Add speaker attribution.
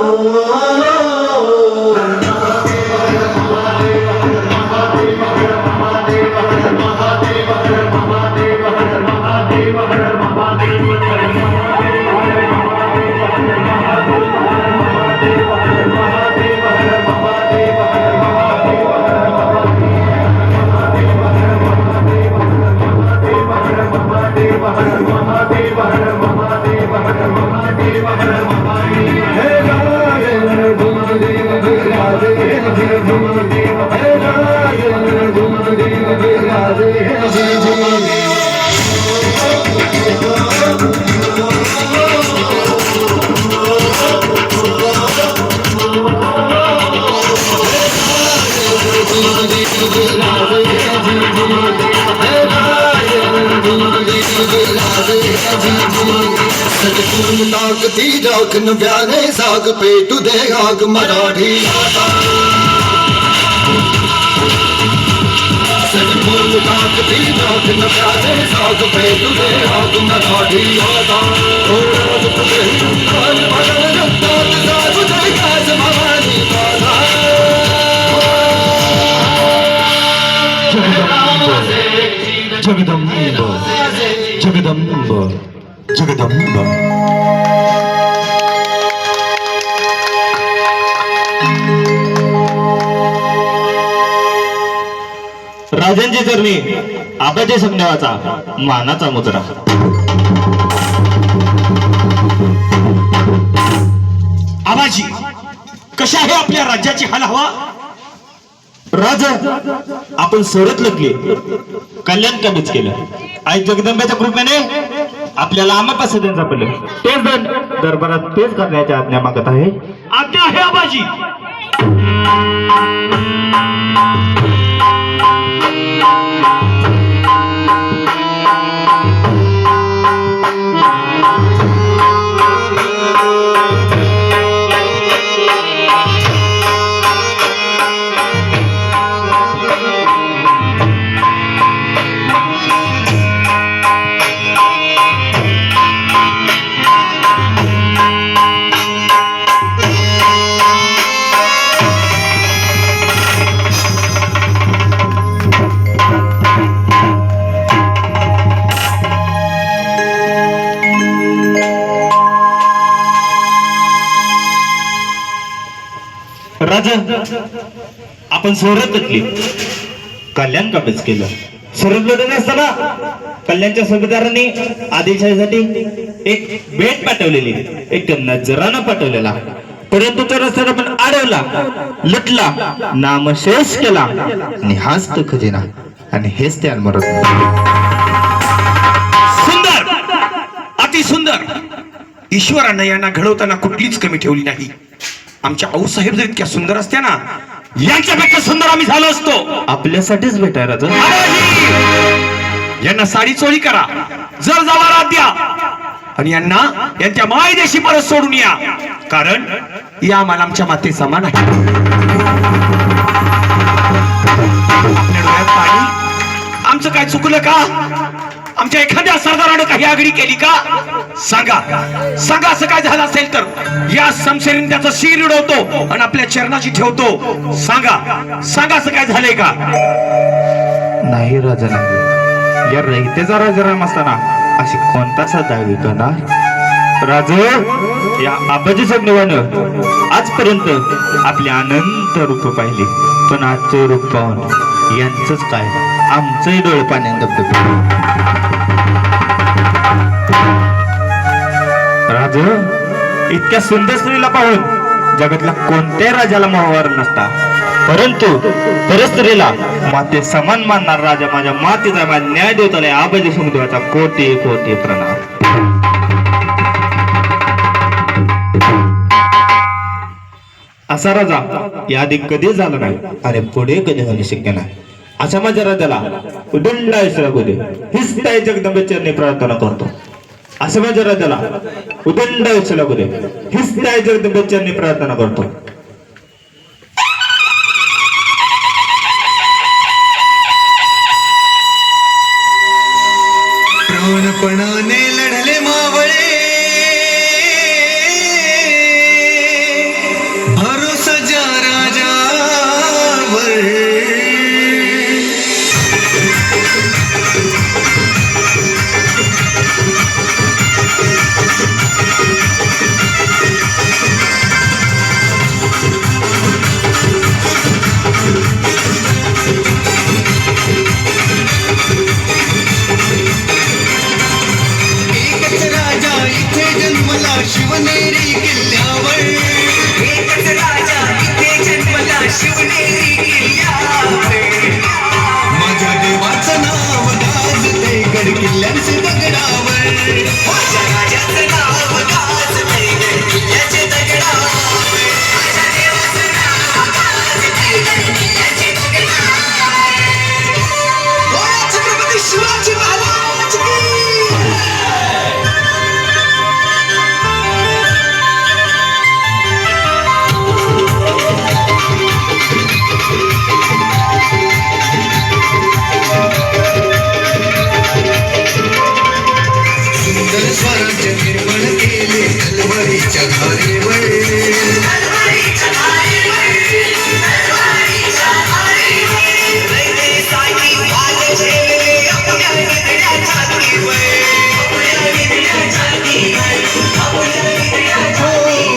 Speaker 1: আল্লাহ। ताकती व्याने साग पेटू दे आग मराठी सटकून ताकती राखन व्याने साग पेटू दे आग मराठी आता थोडा दुख देऊन कान भरल रक्तात
Speaker 2: राजांची चरणी आबाजी समन्यावाचा मानाचा मुजरा
Speaker 3: आबाजी कशा आहे आपल्या राज्याची हाल हवा?
Speaker 2: राजा आपण सरत लगले कल्याण कमीच केलं. आई जगदंब्याच्या कृपेने आपल्याला आम्हापासून त्यांचा पडलं तेच दंड दरबारात तेच करण्याच्या आज्ञा मागत आहे.
Speaker 3: आज्ञा आहे आबाजी.
Speaker 2: राजा. आपण सोडत लगली कल्याण कमीच केलं. सरळ लढत असताना कल्याणच्या सुभेदारांनी आदिलशाहीसाठी एक भेट पाठवलेली. एक नजराना पाठवलेला. परंतु तो रस्त्यात आपण अडवला लुटला नामशेष केला. आणि हाच तो खजिना. आणि हेच ते अनमरत.
Speaker 3: सुंदर. अति सुंदर ईश्वरानं यांना घडवताना कुठलीच कमी ठेवली नाही. आमच्या आऊसाहेब जर इतक्या सुंदर असत्या ना यांच्यापेक्षा सुंदर आम्ही झालो असतो.
Speaker 2: आपल्यासाठीच भेट आहे राजा!
Speaker 3: यांना साडी चोळी करा. जर जावा द्या. आणि यांना यांच्या मायदेशी परत सोडून या. कारण या आम्हाला आमच्या माते समान आहे. आपल्या डोळ्यात पाणी. आमचं काय चुकलं का? आमच्या एखाद्या सरदारानं काही आगडी केली का? सांगा. सांगा असं काय झालं असेल तर? या समशेरीने त्याचा शिर उडवतो आणि आपल्या चरणाशी ठेवतो. सांगा. सांगा असं काय झालंय का?
Speaker 2: नाही राजा नाही या रहितेचा राजाराम असताना अशी कोणता साधा विकणार राज या आबाजी सगळ्यानं आजपर्यंत आपले अनंत रूप पाहिले. पण आजचे रूप पाहून यांचंच काय? आमचंही डोळे पाण्याने धबधबे. राज इतक्या सुंदर स्त्रीला पाहून जगातल्या कोणत्याही राजाला मोहवार नसता. परंतु परस्त्रीला माते समान मानणार राजा माझ्या मातेचा माझ्या न्याय देवताला आबाजी समुद्राचा कोटी कोटी प्रणाम. असा राजा याआधी कधी झाला नाही आणि पुढे कधी होणे शक्य नाही. अशा माझ्या राजाला उदंड आयुष्य लागू दे हीच त्या जगदंबेचरणी प्रार्थना करतो. असं माझ्या राजाला उदंड आयुष्य लागू दे हीच त्या जगदंबेचरणी प्रार्थना करतो.
Speaker 1: प्राणपणाने लढले मावळे.